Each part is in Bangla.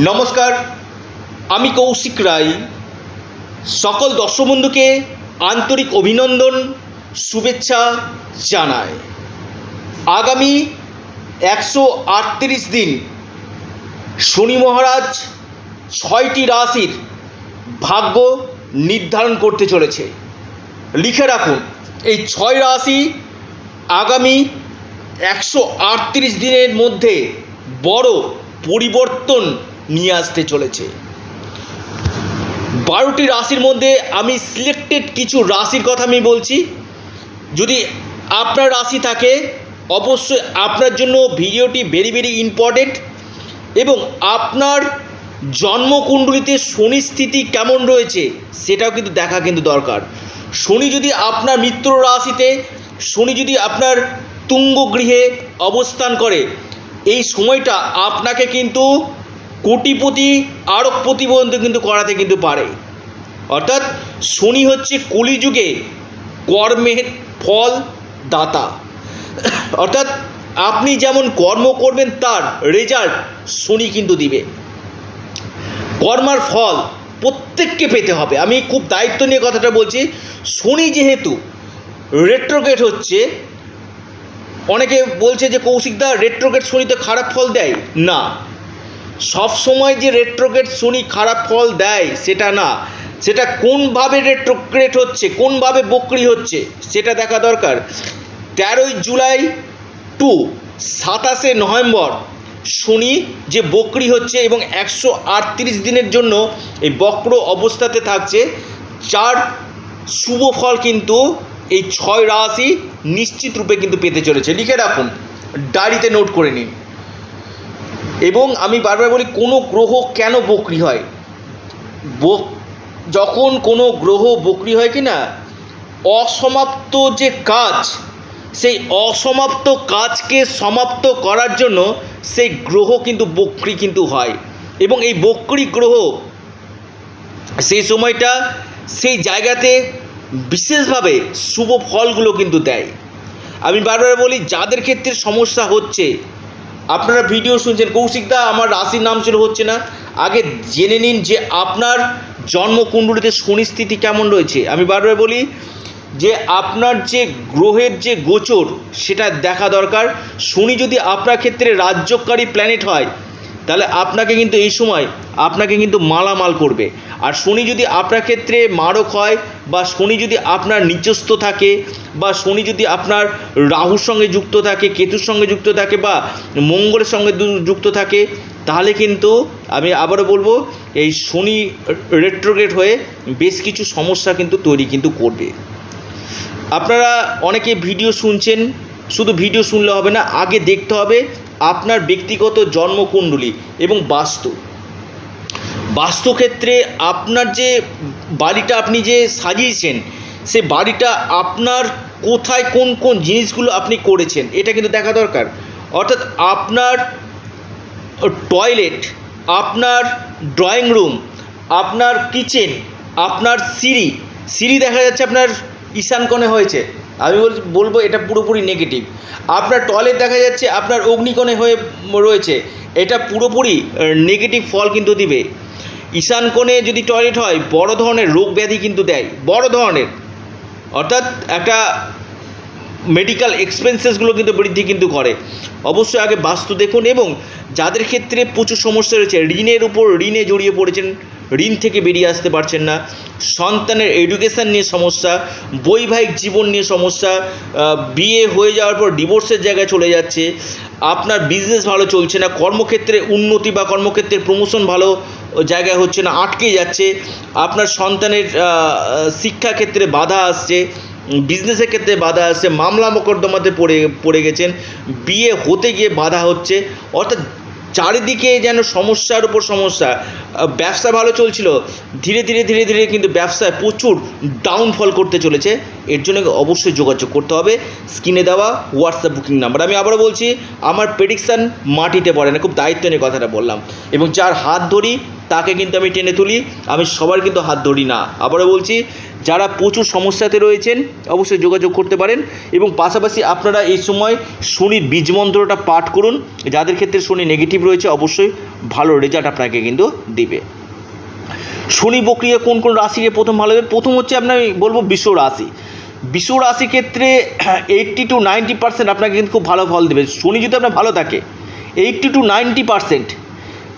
নমস্কার, আমি কৌশিক রায়। সকল দর্শক বন্ধুকে আন্তরিক অভিনন্দন, শুভেচ্ছা জানায় আগামী একশো আটত্রিশ দিন শনি মহারাজ ছয়টি রাশির ভাগ্য নির্ধারণ করতে চলেছে। লিখে রাখুন, এই ছয় রাশি আগামী একশো আটত্রিশ দিনের মধ্যে বড় পরিবর্তন নিয়ে আসতে চলেছে। বারোটি রাশির মধ্যে আমি সিলেক্টেড কিছু রাশির কথা আমি বলছি। যদি আপনার রাশি থাকে, অবশ্যই আপনার জন্য ভিডিওটি ভেরি ভেরি ইম্পর্টেন্ট এবং আপনার জন্মকুণ্ডলিতে শনি স্থিতি কেমন রয়েছে সেটাও কিন্তু দেখা কিন্তু দরকার। শনি যদি আপনার মিত্র রাশিতে, শনি যদি আপনার তুঙ্গ গৃহে অবস্থান করে, এই সময়টা আপনাকে কিন্তু কোটিপতি আরবপতি পর্যন্ত কিন্তু করাতে কিন্তু পারে। অর্থাৎ শনি হচ্ছে কলিযুগে কর্মের ফল দাতা অর্থাৎ আপনি যেমন কর্ম করবেন, তার রেজাল্ট শনি কিন্তু দিবে। কর্মার ফল প্রত্যেককে পেতে হবে। আমি খুব দায়িত্ব নিয়ে কথাটা বলছি, শনি যেহেতু রেট্রোগেট হচ্ছে, অনেকে বলছে যে কৌশিকদা রেট্রোগেট শনিতে খারাপ ফল দেয়? না। সব সময় যে রেট্রোগেট শনি খারাপ ফল দেয়, সেটা না। সেটা কোনভাবে রেট্রোগ্রেট হচ্ছে, কোনভাবে বকরি হচ্ছে, সেটা দেখা দরকার। তেরোই জুলাই টু, সাতাশে নভেম্বর, শনি যে বকরি হচ্ছে এবং একশো আটত্রিশ দিনের জন্য এই বক্র অবস্থাতে থাকছে, চার শুভ ফল কিন্তু এই ছয় রাশি নিশ্চিত রূপে কিন্তু পেতে চলেছে। লিখে রাখুন, ডায়েরিতে নোট করে নিন। এবং আমি বারবার বলি, কোনো গ্রহ কেন বকরি হয়? বক, যখন কোনো গ্রহ বকরি হয় কি না, অসমাপ্ত যে কাজ, সেই অসমাপ্ত কাজকে সমাপ্ত করার জন্য সেই গ্রহ কিন্তু বক্রি কিন্তু হয়। এবং এই বক্রি গ্রহ সেই সময়টা সেই জায়গাতে বিশেষভাবে শুভ ফলগুলো কিন্তু দেয়। আমি বারবার বলি, যাদের ক্ষেত্রে সমস্যা হচ্ছে আপনারা ভিডিও শুনছেন কৌশিকদা আমার রাশির নাম ছিল হচ্ছে না। আগে জেনে নিন যে আপনার জন্মকুণ্ডলিতে শনি স্থিতি কেমন রয়েছে। আমি বারবার বলি যে আপনার যে গ্রহের যে গোচর, সেটা দেখা দরকার। শনি যদি আপনার ক্ষেত্রে রাজ্যকারী প্ল্যানেট হয় তাহলে আপনাকে কিন্তু এই সময় আপনাকে কিন্তু মালামাল করবে। আর শনি যদি আপনার ক্ষেত্রে মারক হয় বা শনি যদি আপনার নিচস্থ থাকে বা শনি যদি আপনার রাহুর সঙ্গে যুক্ত থাকে, কেতুর সঙ্গে যুক্ত থাকে বা মঙ্গলের সঙ্গে যুক্ত থাকে, তাহলে কিন্তু আমি আবারও বলব, এই শনি রেট্রোগ্রেড হয়ে বেশ কিছু সমস্যা কিন্তু তৈরি কিন্তু করবে। আপনারা অনেকে ভিডিও শুনছেন শুধু ভিডিও শুনলে হবে না, আগে দেখতে হবে আপনার ব্যক্তিগত জন্মকুণ্ডলী এবং বাস্তু। বাস্তুক্ষেত্রে আপনার যে বাড়িটা আপনি যে সাজিয়েছেন, সে বাড়িটা আপনার কোথায় কোন কোন জিনিসগুলো আপনি করেছেন, এটা কিন্তু দেখা দরকার। অর্থাৎ আপনার টয়লেট, আপনার ড্রয়িং রুম, আপনার কিচেন, আপনার সিঁড়ি সিঁড়ি দেখা যাচ্ছে আপনার ঈশান কোণে হয়েছে। আমি বল বলব এটা পুরোপুরি নেগেটিভ আপনার টয়লেট দেখা যাচ্ছে, আপনার অগ্নিকোণে হয়ে রয়েছে। এটা পুরোপুরি নেগেটিভ ফল কিন্তু দিবে। ঈশান কোণে যদি টয়লেট হয়, বড় ধরনের রোগ ব্যাধি কিন্তু দেয়। বড় ধরনের। অর্থাৎ একটা মেডিকেল এক্সপেন্সেসগুলো কিন্তু বৃদ্ধি কিন্তু করে। অবশ্যই আগে বাস্তু দেখুন এবং যাদের ক্ষেত্রে প্রচুর সমস্যা রয়েছে, ঋণের উপর ঋণে জড়িয়ে পড়েছেন ঋণ থেকে বেরিয়ে আসতে পারছেন না। সন্তানের এডুকেশান নিয়ে সমস্যা, বৈবাহিক জীবন নিয়ে সমস্যা বিয়ে হয়ে যাওয়ার পর ডিভোর্সের জায়গায় চলে যাচ্ছে। আপনার বিজনেস ভালো চলছে না, কর্মক্ষেত্রে উন্নতি বা কর্মক্ষেত্রে প্রমোশন ভালো জায়গায় হচ্ছে না, আটকে যাচ্ছে। আপনার সন্তানের শিক্ষাক্ষেত্রে বাধা আসছে বিজনেসের ক্ষেত্রে বাধা আসছে মামলা মোকদ্দমাতে পড়ে পড়ে গেছেন। বিয়ে হতে গিয়ে বাধা হচ্ছে, অর্থাৎ চারিদিকে যেন সমস্যার উপর সমস্যা। ব্যবসা ভালো চলছিল, ধীরে ধীরে ধীরে ধীরে কিন্তু ব্যবসায় প্রচুর ডাউনফল করতে চলেছে। এর জন্য অবশ্যই যোগাযোগ করতে হবে। স্ক্রিনে দেওয়া হোয়াটসঅ্যাপ বুকিং নাম্বার আমি আবারও বলছি, আমার প্রেডিকশান মাটিতে পড়ে না, খুব দায়িত্ব নিয়ে কথাটা বললাম। এবং যার হাত ধরি তাকে কিন্তু আমি টেনে তুলি, আমি সবার কিন্তু হাত ধরি না। আবারও বলছি, যারা প্রচুর সমস্যাতে রয়েছেন, অবশ্যই যোগাযোগ করতে পারেন এবং পাশাপাশি আপনারা এই সময় শনির বীজ মন্ত্রটা পাঠ করুন। যাদের ক্ষেত্রে শনি নেগেটিভ রয়েছে, অবশ্যই ভালো রেজাল্ট আপনাকে কিন্তু দিবে। শনি বক্রিয়া কোন কোন রাশিকে প্রথম ভালো হবে প্রথম হচ্ছে আপনার বলব বিশ্ব রাশি। বিশ্ব রাশি ক্ষেত্রে এইট্টি টু নাইনটি পার্সেন্ট আপনাকে কিন্তু খুব ভালো ফল দেবে। শনি যদি আপনার ভালো থাকে এইট্টি টু নাইনটি পার্সেন্ট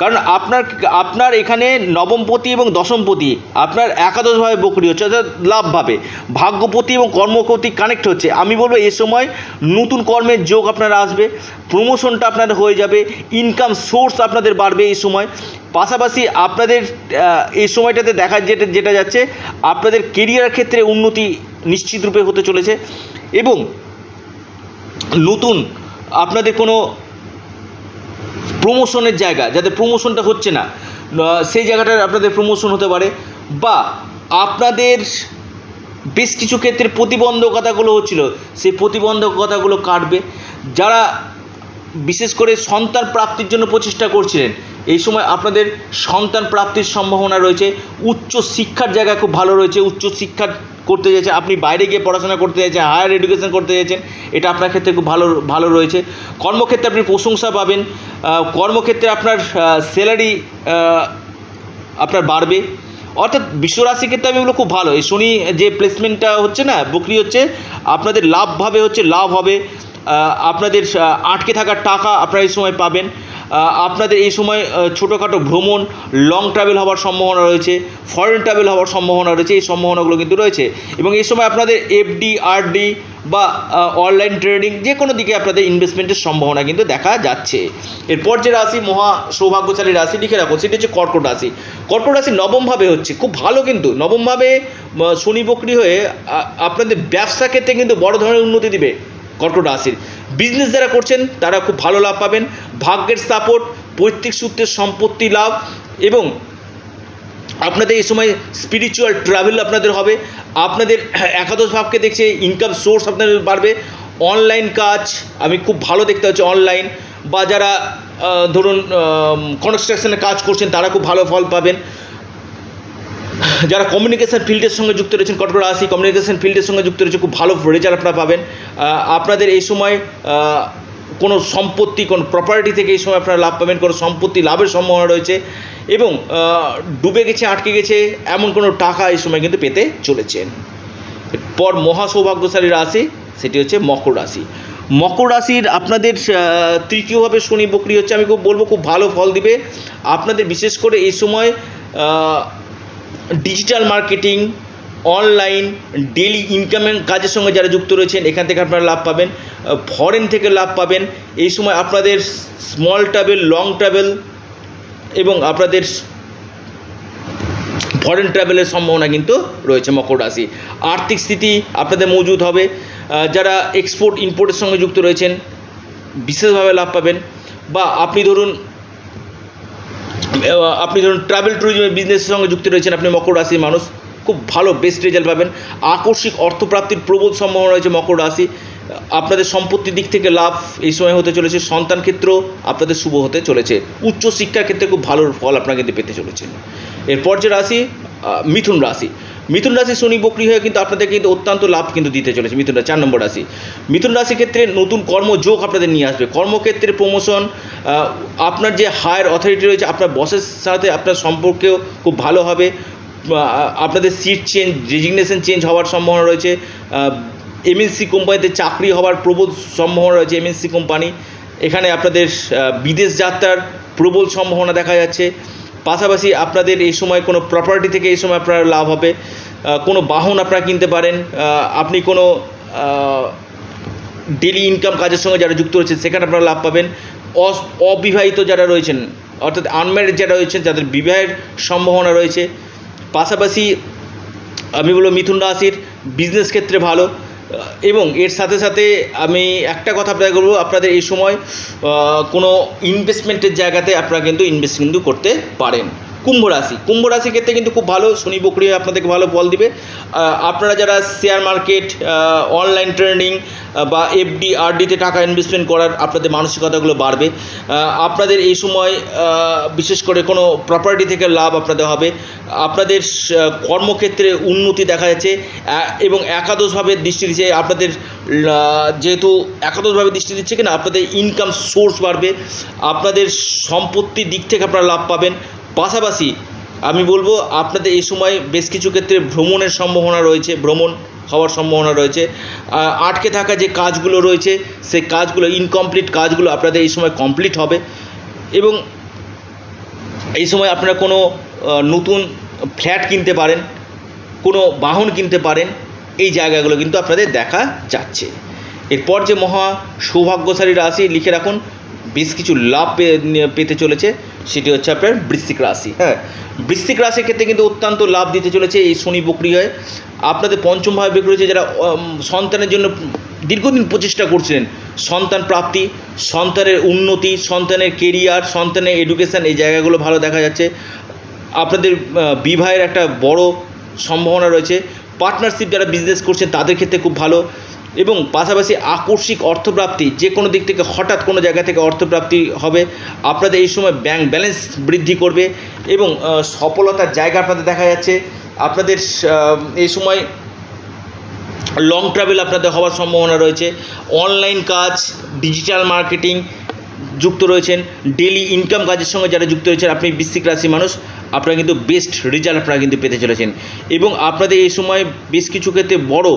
কারণ আপনার আপনার এখানে নবমপতি এবং দশমপতি, আপনার একাদশভাবে বকরি হচ্ছে, অর্থাৎ লাভভাবে। ভাগ্যপতি এবং কর্মপতি কানেক্ট হচ্ছে। আমি বলব এ সময় নতুন কর্মের যোগ আপনার আসবে প্রমোশনটা আপনার হয়ে যাবে ইনকাম সোর্স আপনাদের বাড়বে এই সময়। পাশাপাশি আপনাদের এই সময়টাতে দেখা যেটা যেটা যাচ্ছে, আপনাদের কেরিয়ার ক্ষেত্রে উন্নতি নিশ্চিতরূপে হতে চলেছে। এবং নতুন আপনাদের কোনো প্রমোশনের জায়গা, যাতে প্রমোশনটা হচ্ছে না। সেই জায়গাটার আপনাদের প্রমোশন হতে পারে। বা আপনাদের বেশ কিছু ক্ষেত্রে প্রতিবন্ধকতাগুলো হচ্ছিল, সেই প্রতিবন্ধকতাগুলো কাটবে। যারা বিশেষ করে সন্তান প্রাপ্তির জন্য প্রচেষ্টা করছিলেন, এই সময় আপনাদের সন্তান প্রাপ্তির সম্ভাবনা রয়েছে। উচ্চ শিক্ষার জায়গা খুব ভালো রয়েছে। উচ্চ শিক্ষা করতে চাইছেন আপনি বাইরে গিয়ে পড়াশোনা করতে চাইছেন হায়ার এডুকেশন করতে চাইছেন, এটা আপনার ক্ষেত্রে খুব ভালো ভালো রয়েছে। কর্মক্ষেত্রে আপনি প্রশংসা পাবেন কর্মক্ষেত্রে আপনার স্যালারি আপনার বাড়বে। অর্থাৎ বিশ্বরাশি ক্ষেত্রে আমি এগুলো খুব ভালো। এই শনি যে প্লেসমেন্টটা হচ্ছে না, বকরি হচ্ছে, আপনাদের লাভভাবে হচ্ছে, লাভ হবে। আপনাদের আটকে থাকা টাকা আপনারা এই সময় পাবেন। আপনাদের এই সময় ছোটোখাটো ভ্রমণ লং ট্রাভেল হওয়ার সম্ভাবনা রয়েছে ফরেন ট্রাভেল হওয়ার সম্ভাবনা রয়েছে, এই সম্ভাবনাগুলো কিন্তু রয়েছে। এবং এই সময় আপনাদের এফডি আরডি বা অনলাইন ট্রেডিং যে কোনো দিকে আপনাদের ইনভেস্টমেন্টের সম্ভাবনা কিন্তু দেখা যাচ্ছে। এরপর যে রাশি, মহা সৌভাগ্যশালী রাশি লিখে রাখো, সেটি হচ্ছে কর্কট রাশি। কর্কট রাশি নবমভাবে হচ্ছে, খুব ভালো কিন্তু। নবমভাবে শনি বকরি হয়ে আপনাদের ব্যবসা ক্ষেত্রে কিন্তু বড় ধরনের উন্নতি দিবে কর্কট রাশির। বিজনেস যারা করছেন, তারা খুব ভালো লাভ পাবেন। ভাগ্যের সাপোর্ট পৈতৃক সূত্রের সম্পত্তি লাভ এবং আপনাদের এই সময় স্পিরিচুয়াল ট্রাভেল আপনাদের হবে। আপনাদের একাদশ ভাবকে দেখছে ইনকাম সোর্স আপনাদের বাড়বে। অনলাইন কাজ, আমি খুব ভালো দেখতে হচ্ছে অনলাইন বা যারা ধরুন কনস্ট্রাকশনের কাজ করছেন, তারা খুব ভালো ফল পাবেন। যারা কমিউনিকেশন ফিল্ডের সঙ্গে যুক্ত রয়েছেন কটকট রাশি কমিউনিকেশন ফিল্ডের সঙ্গে যুক্ত রয়েছে, খুব ভালো রেজাল্ট আপনারা পাবেন। আপনাদের এই সময় কোনো সম্পত্তি, কোন প্রপার্টি থেকে এই সময় আপনারা লাভ পাবেন, কোনো সম্পত্তি লাভের সম্ভাবনা রয়েছে এবং ডুবে গেছে, আটকে গেছে, এমন কোনো টাকা এই সময় কিন্তু পেতে চলেছেন। পর মহা সৌভাগ্যশালী রাশি, সেটি হচ্ছে মকর রাশি। মকর রাশির আপনাদের তৃতীয়ভাবে শনি বকরি হচ্ছে, আমি খুব বলব খুব ভালো ফল দিবে। আপনাদের বিশেষ করে এই সময় ডিজিটাল মার্কেটিং অনলাইন ডেলি ইনকামের কাজের সঙ্গে যারা যুক্ত রয়েছেন, এখান থেকে আপনারা লাভ পাবেন। ফরেন থেকে লাভ পাবেন। এই সময় আপনাদের স্মল ট্রাভেল লং ট্রাভেল এবং আপনাদের ফরেন ট্রাভেলের সম্ভাবনা কিন্তু রয়েছে মকর রাশি। আর্থিক স্থিতি আপনাদের মজুদ হবে। যারা এক্সপোর্ট ইম্পোর্টের সঙ্গে যুক্ত রয়েছেন, বিশেষভাবে লাভ পাবেন। বা আপনি ধরুন আপনি ধরুন ট্রাভেল ট্যুরিজমের বিজনেসের সঙ্গে যুক্ত রয়েছেন, আপনি মকর রাশির মানুষ। খুব ভালো বেস্ট রেজাল্ট পাবেন। আকস্মিক অর্থপ্রাপ্তির প্রবল সম্ভাবনা রয়েছে মকর রাশি। আপনাদের সম্পত্তির দিক থেকে লাভ এই সময় হতে চলেছে। সন্তান ক্ষেত্র আপনাদের শুভ হতে চলেছে। উচ্চ শিক্ষার ক্ষেত্রে খুব ভালো ফল আপনারা কিন্তু পেতে চলেছেন এরপর যে রাশি মিথুন রাশি। মিথুন রাশি শনি বকরি হয়ে কিন্তু আপনাদের কিন্তু অত্যন্ত লাভ কিন্তু দিতে চলেছে মিথুন রাশি, চার নম্বর রাশি। মিথুন রাশির ক্ষেত্রে নতুন কর্মযোগ আপনাদের নিয়ে আসবে। কর্মক্ষেত্রে প্রমোশন আপনার যে হায়ার অথরিটি রয়েছে, আপনার বসের সাথে আপনার সম্পর্কেও খুব ভালো হবে। আপনাদের সিট চেঞ্জ রেজিগনেশন চেঞ্জ হওয়ার সম্ভাবনা রয়েছে। এমএনসি কোম্পানিতে চাকরি হওয়ার প্রবল সম্ভাবনা রয়েছে এমএনসি কোম্পানি এখানে আপনাদের বিদেশ যাত্রার প্রবল সম্ভাবনা দেখা যাচ্ছে। পাশাপাশি আপনাদের এই সময় কোনো প্রপার্টি থেকে এই সময় আপনার লাভ হবে। কোনো বাহন আপনারা কিনতে পারেন। আপনি কোনো ডেলি ইনকাম কাজের সঙ্গে যারা যুক্ত রয়েছেন, সেখানে আপনারা লাভ পাবেন। অবিবাহিত যারা রয়েছেন, অর্থাৎ আনম্যারিড যারা রয়েছেন, যাদের বিবাহের সম্ভাবনা রয়েছে পাশাপাশি আমি বলব মিথুন রাশির বিজনেস ক্ষেত্রে ভালো। এবং এর সাথে সাথে আমি একটা কথা আপনাদের বলব, আপনাদের এই সময় কোনো ইনভেস্টমেন্টের জায়গাতে আপনারা কিন্তু ইনভেস্ট কিন্তু করতে পারেন। কুম্ভ রাশি। কুম্ভ রাশির ক্ষেত্রে কিন্তু খুব ভালো শনি বকরি হয়ে আপনাদেরকে ভালো ফল দিবে। আপনারা যারা শেয়ার মার্কেট অনলাইন ট্রেডিং বা এফডি আরডিতে টাকা ইনভেস্টমেন্ট করার আপনাদের মানসিকতাগুলো বাড়বে। আপনাদের এই সময় বিশেষ করে কোনো প্রপার্টি থেকে লাভ আপনাদের হবে। আপনাদের কর্মক্ষেত্রে উন্নতি দেখা যাচ্ছে। এবং একাদশভাবে দৃষ্টি দিচ্ছে। আপনাদের যেহেতু একাদশভাবে দৃষ্টি দিচ্ছে কিনা, আপনাদের ইনকাম সোর্স বাড়বে। আপনাদের সম্পত্তির দিক থেকে আপনারা লাভ পাবেন। পাশাপাশি আমি বলব আপনাদের এই সময় বেশ কিছু ক্ষেত্রে ভ্রমণের সম্ভাবনা রয়েছে, ভ্রমণ হওয়ার সম্ভাবনা রয়েছে। আটকে থাকা যে কাজগুলো রয়েছে সেই কাজগুলো ইনকমপ্লিট কাজগুলো আপনাদের এই সময় কমপ্লিট হবে এবং এই সময় আপনারা কোনো নতুন ফ্ল্যাট কিনতে পারেন, কোনো বাহন কিনতে পারেন, এই জায়গাগুলো কিন্তু আপনাদের দেখা যাচ্ছে। এরপর যে মহা সৌভাগ্যশালী রাশি লিখে রাখুন বেশ কিছু লাভ পেতে চলেছে, সেটি হচ্ছে আপনার বৃশ্চিক রাশি। হ্যাঁ বৃশ্চিক রাশির ক্ষেত্রে কিন্তু অত্যন্ত লাভ দিতে চলেছে এই শনি বকরি হয় আপনাদের পঞ্চম ভাবে বের রয়েছে যারা সন্তানের জন্য দীর্ঘদিন প্রচেষ্টা করছিলেন, সন্তান প্রাপ্তি, সন্তানের উন্নতি, সন্তানের কেরিয়ার সন্তানের এডুকেশান এই জায়গাগুলো ভালো দেখা যাচ্ছে। আপনাদের বিবাহের একটা বড় সম্ভাবনা রয়েছে। পার্টনারশিপ যারা বিজনেস করছেন, তাদের ক্ষেত্রে খুব ভালো। এবং পাশাপাশি আকস্মিক অর্থপ্রাপ্তি, যে কোনো দিক থেকে, হঠাৎ কোনো জায়গা থেকে অর্থপ্রাপ্তি হবে। আপনাদের এই সময় ব্যাংক ব্যালেন্স বৃদ্ধি করবে এবং সফলতার জায়গা আপনাদের দেখা যাচ্ছে। আপনাদের এই সময় লং ট্রাভেল আপনাদের হওয়ার সম্ভাবনা রয়েছে। অনলাইন কাজ ডিজিটাল মার্কেটিং যুক্ত রয়েছেন। ডেলি ইনকাম কাজের সঙ্গে যারা যুক্ত রয়েছেন, আপনি বৃশ্চিক রাশি মানুষ। আপনারা কিন্তু বেস্ট রেজাল্ট আপনারা কিন্তু পেতে চলেছেন। এবং আপনাদের এই সময় বেশ কিছু ক্ষেত্রে বড়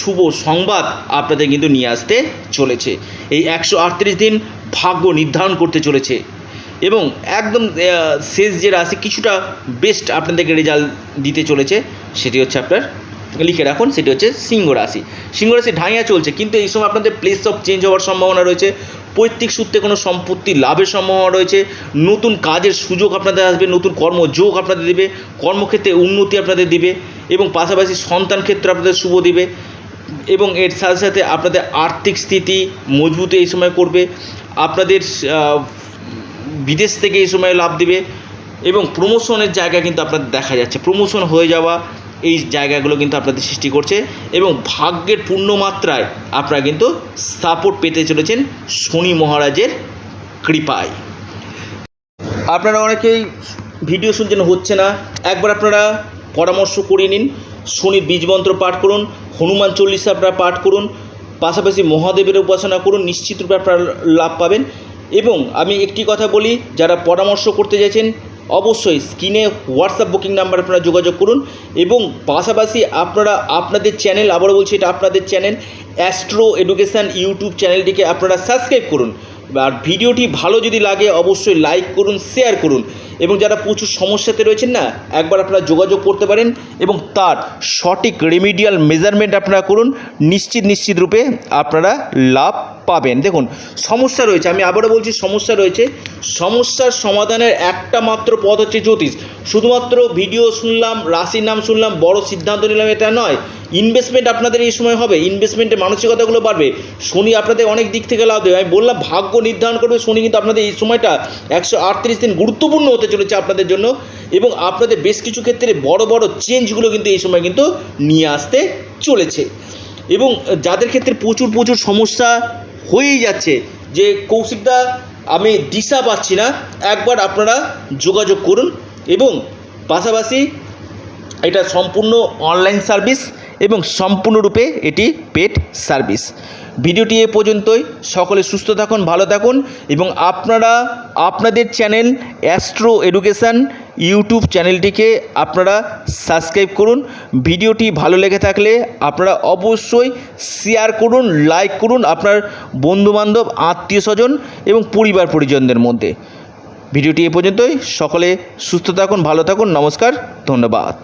শুভ সংবাদ আপনাদের কিন্তু নিয়ে আসতে চলেছে। এই একশো আটত্রিশ দিন ভাগ্য নির্ধারণ করতে চলেছে। এবং একদম শেষ যে রাশি কিছুটা বেস্ট আপনাদেরকে রেজাল্ট দিতে চলেছে, সেটি হচ্ছে আপনার লিখে রাখুন, সেটি হচ্ছে সিংহ রাশি। সিংহ রাশি ঢাইয়া চলছে, কিন্তু এই সময় আপনাদের প্লেস অফ চেঞ্জ হওয়ার সম্ভাবনা রয়েছে। পৈতৃক সূত্রে কোনো সম্পত্তি লাভের সম্ভাবনা রয়েছে। নতুন কাজের সুযোগ আপনাদের আসবে, নতুন কর্মযোগ আপনাদের দেবে, কর্মক্ষেত্রে উন্নতি আপনাদের দিবে এবং পাশাপাশি সন্তান ক্ষেত্রে আপনাদের শুভ দিবে এবং এর সাথে সাথে আপনাদের আর্থিক স্থিতি মজবুত এই সময় করবে, আপনাদের বিদেশ থেকে এই সময় লাভ দিবে এবং প্রমোশনের জায়গা কিন্তু আপনাদের দেখা যাচ্ছে। প্রমোশন হয়ে যাওয়া এই জায়গাগুলো কিন্তু আপনাদের সৃষ্টি করছে এবং ভাগ্যের পূর্ণ মাত্রায় আপনারা কিন্তু সাপোর্ট পেতে চলেছেন শনি মহারাজের কৃপায়। আপনারা অনেকেই ভিডিও শুনছেন, হচ্ছে না। একবার আপনারা পরামর্শ করে নিন, শনির বীজমন্ত্র পাঠ করুন, হনুমান চল্লিশা আপনারা পাঠ করুন, পাশাপাশি মহাদেবের উপাসনা করুন নিশ্চিতরূপে আপনারা লাভ পাবেন। এবং আমি একটি কথা বলি, যারা পরামর্শ করতে চাইছেন অবশ্যই স্ক্রিনে হোয়াটসঅ্যাপ বুকিং নাম্বার আপনারা যোগাযোগ করুন এবং পাশাপাশি আপনারা আপনাদের চ্যানেল আবারও বলছি এটা আপনাদের চ্যানেল অ্যাস্ট্রো এডুকেশান ইউটিউব চ্যানেলটিকে আপনারা সাবস্ক্রাইব করুন। আর ভিডিওটি ভালো যদি লাগে অবশ্যই লাইক করুন শেয়ার করুন। এবং যারা প্রচুর সমস্যাতে রয়েছেন না, একবার আপনারা যোগাযোগ করতে পারেন এবং তার সঠিক রেমিডিয়াল মেজারমেন্ট আপনারা করুন। নিশ্চিত নিশ্চিত রূপে আপনারা লাভ পাবেন। দেখুন, সমস্যা রয়েছে। আমি আবারও বলছি, সমস্যা রয়েছে। সমস্যার সমাধানের একটা মাত্র পথ হচ্ছে জ্যোতিষ। শুধুমাত্র ভিডিও শুনলাম, রাশির নাম শুনলাম, বড় সিদ্ধান্ত নিলাম, এটা নয়। ইনভেস্টমেন্ট আপনাদের এই সময় হবে। ইনভেস্টমেন্টের মানসিকতাগুলো বাড়বে। শনি আপনাদের অনেক দিক থেকে লাভ দেবে। আমি বললাম, ভাগ্য নির্ধারণ করবে। শনি কিন্তু আপনাদের এই সময়টা একশো আটত্রিশ দিন গুরুত্বপূর্ণ হতে চলেছে আপনাদের জন্য এবং আপনাদের বেশ কিছু ক্ষেত্রে বড় বড় চেঞ্জগুলো কিন্তু এই সময় কিন্তু নিয়ে আসতে চলেছে। এবং যাদের ক্ষেত্রে প্রচুর প্রচুর সমস্যা হয়েই যাচ্ছে। যে কৌশিকদা, আমি দিশা পাচ্ছি না। একবার আপনারা যোগাযোগ করুন এবং পাশাপাশি এটা সম্পূর্ণ অনলাইন সার্ভিস এবং সম্পূর্ণরূপে এটি পেড সার্ভিস। ভিডিওটি এ পর্যন্তই। সকলে সুস্থ থাকুন, ভালো থাকুন এবং আপনারা, আপনাদের চ্যানেল অ্যাস্ট্রো এডুকেশান ইউটিউব চ্যানেলটিকে আপনারা সাবস্ক্রাইব করুন। ভিডিওটি ভালো লেগে থাকলে আপনারা অবশ্যই শেয়ার করুন লাইক করুন আপনার বন্ধুবান্ধব, আত্মীয় স্বজন এবং পরিবার পরিজনদের মধ্যে। ভিডিওটি এ পর্যন্তই। সকলে সুস্থ থাকুন, ভালো থাকুন। নমস্কার, ধন্যবাদ।